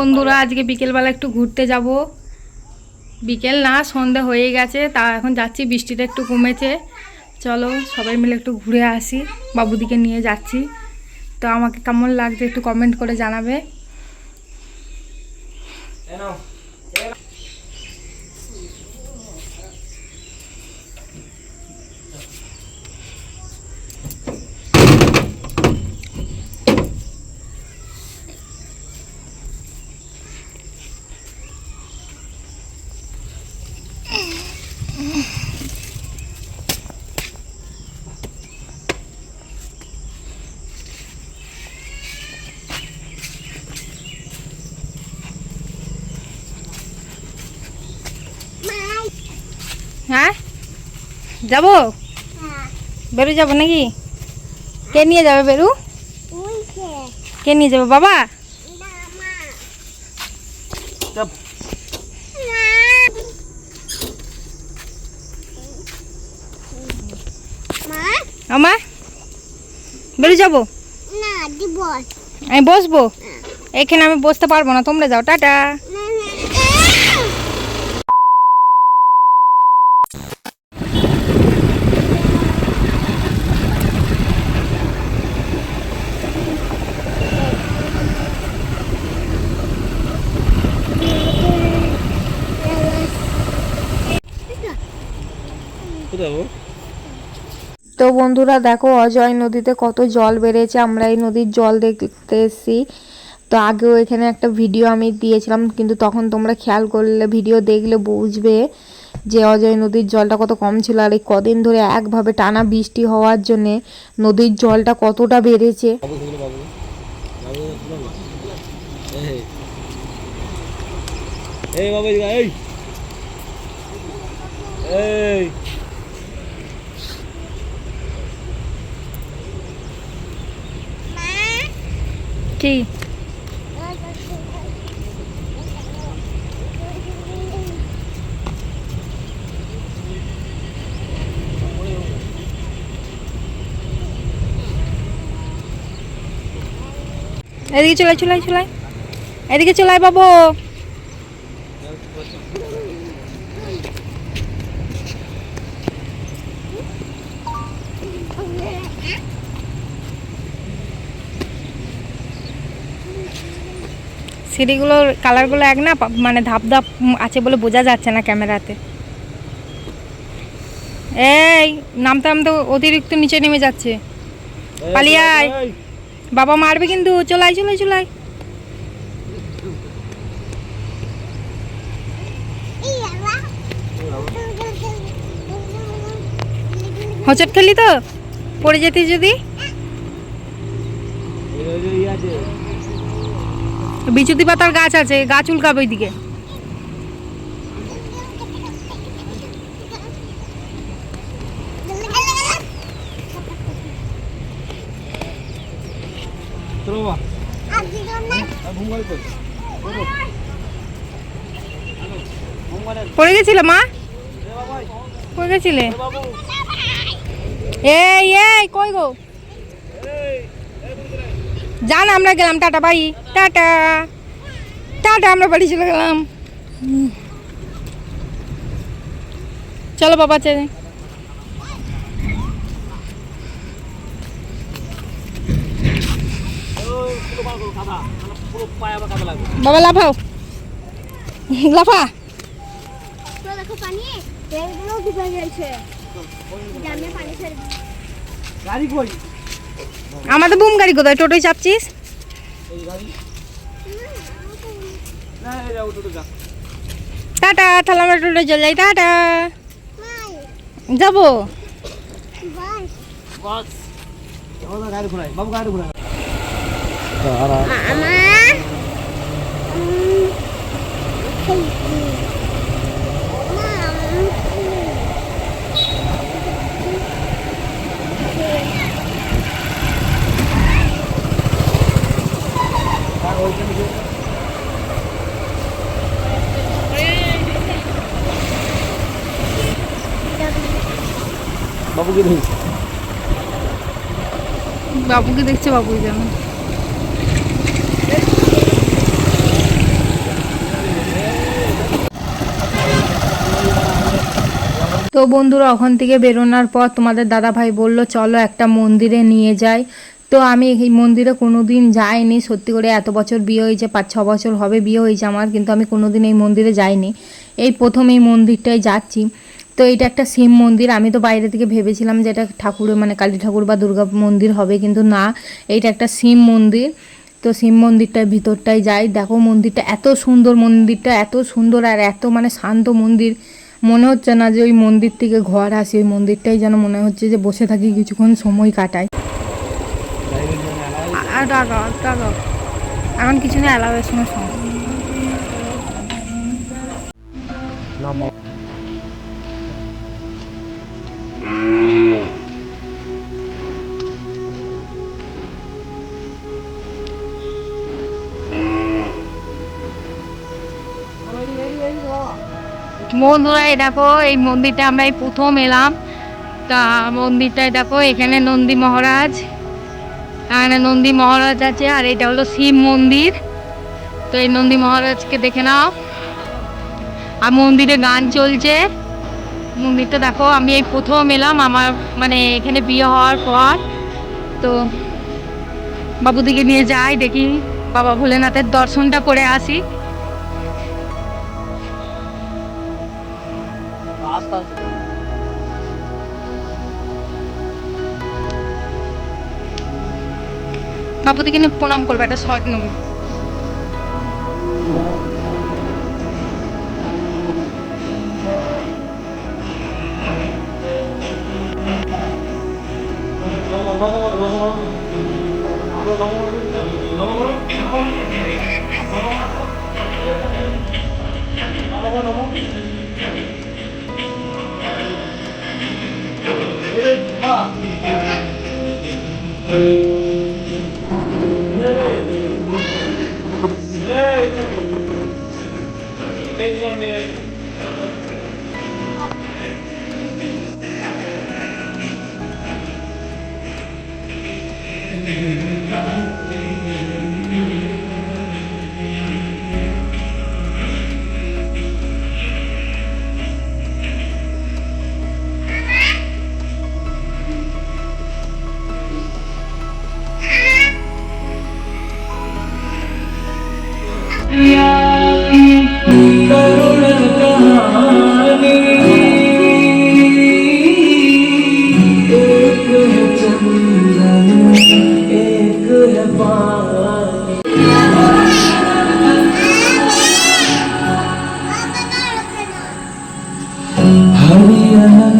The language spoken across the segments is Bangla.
বন্ধুরা, আজকে বিকেলবেলা একটু ঘুরতে যাব। বিকেল না, সন্ধে হয়ে গেছে, তা এখন যাচ্ছি, বৃষ্টিটা একটু কমেছে। চলো, সবাই মিলে একটু ঘুরে আসি, বাবুদিকে নিয়ে যাচ্ছি। তো আমাকে কেমন লাগছে একটু কমেন্ট করে জানাবে। হ্যাঁ যাব বেরু যাব নাকি কে নিয়ে যাবে বেরু কে নিয়ে যাবে বাবা আমা বেরু যাব না দিবস আমি বসবো এখানে আমি বসতে পারব না তোমরা যাও টাটা না না তো বন্ধুরা দেখো অজয় নদীতে কত জল বেড়েছে আমরা এই নদীর জল দেখতে এসেছি তো আগেও এখানে একটা ভিডিও আমি দিয়েছিলাম কিন্তু তখন তোমরা খেয়াল করলে ভিডিও দেখলে বুঝবে যে অজয় নদীর জলটা কত কম ছিল আর এই কদিন ধরে একভাবে টানা বৃষ্টি হওয়ার জন্যে নদীর জলটা কতটা বেড়েছে এই এই কি? এদিকে চলাই চলাই চলাই এদিকে চলাই বাবু। সিঁড়িগুলোর কালারগুলো এক না মানে ধাপ ধাপ আছে বলে বোঝা যাচ্ছে না ক্যামেরাতে এই নামতে নামতে অতিরিক্ত নিচে নেমে যাচ্ছে এই, পালিয়ে আয়। বাবা মারবে কিন্তু চলাই চলাই চলাই হোঁচট খেলি তো পড়ে যেতে যদি এই, এই যে ইয়ে আছে। বিচুতি পাতার গাছ আছে গাছ উল্কাবে ওইদিকে। পড়ে গেছিল মা পড়ে গেছিলে এই এই কই গো? যান আমরা গেলাম টাটা বাই। টাটা। টাটা আমরা বাড়ি চলে গেলাম। চলো বাবা পুরো বাবা, লাফাও। লাফা। দেখো পানি? গাড়ি কই? আমাদের বুম গাড়ি কোথায় টোটোয় চাপছিস। টাটা তাহলে আমরা টোটোয় চলে যাই টাটা যাব বাস বাস। বাবু, না, গাড়ি ঘোরাই। বাবু, গাড়ি ঘোরাই। মামা বাবুকে দেখছে বাবুকে দেখছে, বাবুই তো বন্ধুরা, ওখান থেকে বেরোনোর পর তোমাদের দাদা ভাই বলল, চলো একটা মন্দিরে নিয়ে যাই। তো আমি এই মন্দিরে কোনো দিন যাইনি। সত্যি করে এত বছর বিয়ে হয়েছে, পাঁচ ছ বছর হবে বিয়ে হয়েছে আমার, কিন্তু আমি কোনো দিন এই মন্দিরে যাইনি। এই প্রথম এই মন্দিরটায় যাচ্ছি। তো এটা একটা শিব মন্দির। আমি তো বাইরে থেকে ভেবেছিলাম যে এটা ঠাকুরের মানে কালী ঠাকুর বা দুর্গা মন্দির হবে, কিন্তু না, এইটা একটা শিব মন্দির। তো শিব মন্দিরটার ভিতরটায় যাই। দেখো মন্দিরটা এত সুন্দর, মন্দিরটা এত সুন্দর আর এত মানে শান্ত মন্দির। মনে হচ্ছে না যে ওই মন্দির থেকে ঘর আসি, ওই মন্দিরটাই যেন মনে হচ্ছে যে বসে থাকি, কিছুক্ষণ সময় কাটাই। আর টাকা টাকা এখন কিছু নেই অ্যালাউয়ের সঙ্গে সঙ্গে। বন্ধুরা এই দেখো এই মন্দিরটা আমরা এই প্রথম এলাম। তা মন্দিরটায় দেখো এখানে নন্দী মহারাজ এখানে নন্দী মহারাজ আছে, আর এটা হলো শিব মন্দির। তো এই নন্দী মহারাজকে দেখে নাও। আর মন্দিরে গান চলছে। মন্দিরটা দেখো, আমি এই প্রথম এলাম আমার মানে এখানে বিয়ে হওয়ার পর। তো বাবুদিকে নিয়ে যাই, দেখি বাবা ভোলেনাথের দর্শনটা করে আসি। বাবুদিকে নিয়ে প্রণাম করবে একটা শর্ট নেব। Amen.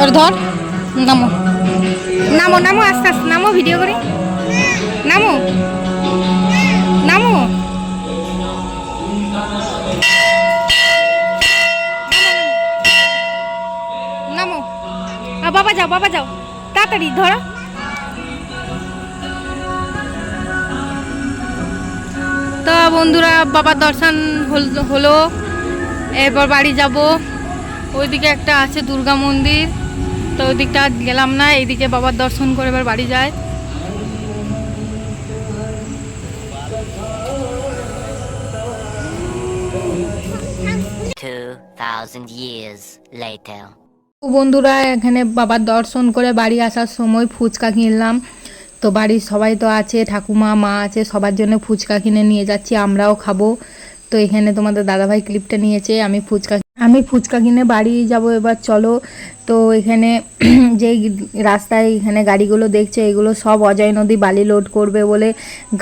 আরে ধর নামো। নামো নামো আস্তে আস্তে নামো ভিডিও করি। নামো। নামো। নামো বাবা যাও বাবা যাও। তাড়াতাড়ি ধরো। তো বন্ধুরা বাবার দর্শন হল- হলো। এরপর বাড়ি যাব। ওইদিকে একটা আছে দুর্গা মন্দির। তো ওই দিকটা গেলাম না এইদিকে বাবার দর্শন করে এবার বাড়ি যায়। 2,000 years later. তো বন্ধুরা এখানে বাবার দর্শন করে বাড়ি আসার সময় ফুচকা কিনলাম। তো বাড়ির সবাই তো আছে ঠাকুমা মা আছে সবার জন্য ফুচকা কিনে নিয়ে যাচ্ছি আমরাও খাব। তো এখানে তোমাদের দাদাভাই ক্লিপটা নিয়েছে আমি ফুচকা আমি ফুচকা কিনে বাড়ি যাব এবার, চলো। তো এখানে যে রাস্তায় এখানে গাড়িগুলো দেখছে, এগুলো সব অজয় নদী বালি লোড করবে বলে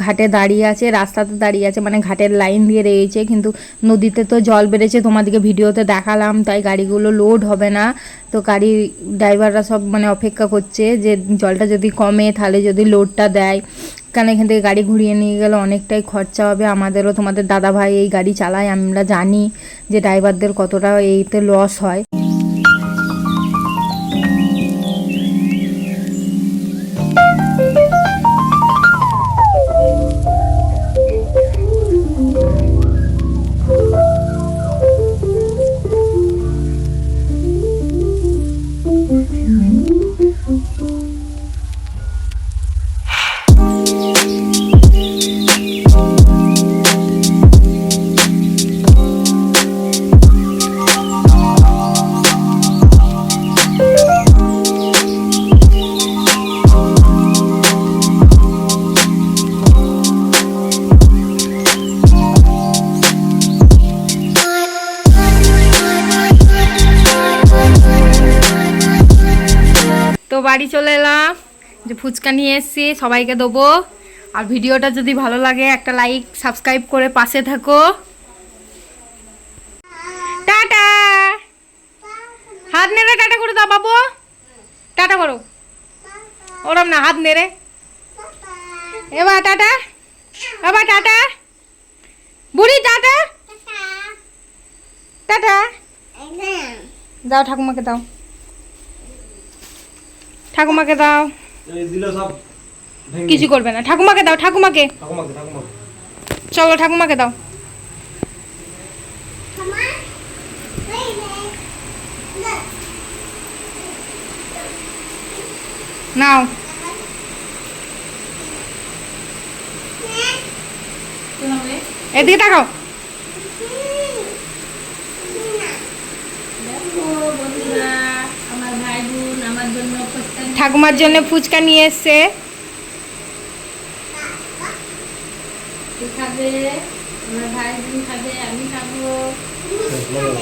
ঘাটে দাঁড়িয়ে আছে। রাস্তাতে দাঁড়িয়ে আছে মানে ঘাটের লাইন দিয়ে রয়েছে, কিন্তু নদীতে তো জল বেড়েছে, তোমাদেরকে ভিডিওতে দেখালাম, তাই গাড়িগুলো লোড হবে না। তো গাড়ি ড্রাইভাররা সব মানে অপেক্ষা করছে যে জলটা যদি কমে, তাহলে যদি লোডটা দেয়। কারণ এখান থেকে গাড়ি ঘুরিয়ে নিয়ে গেলে? অনেকটাই খরচা হবে আমাদেরও। তোমাদের দাদা ভাই এই গাড়ি চালায়, আমরা জানি যে ড্রাইভারদের কতটা এইতে লস হয়। তো বাড়ি চলে এলাম। যে ফুচকা নিয়ে এসেছি সবাইকে দেবো। আর ভিডিওটা যদি ভালো লাগে একটা লাইক সাবস্ক্রাইব করে পাশে থাকো। টাটা! হাত নেড়ে টাটা করে দাও বাবু। টাটা করো। ওরম না হাত নেড়ে। এবার টাটা। এবার টাটা। বুড়ি টাটা। টাটা। দাও ঠাকুমাকে দাও। ঠাকুমাকে দাও। এই দিলে সব ভেঙে কিছু করবে না। ঠাকুমাকে দাও ঠাকুমাকে। চলো ঠাকুমাকে দাও. নাও। এদিকে তাকাও। ঠাকুমার জন্য ফুচকা নিয়ে এসছে। আমি বলো।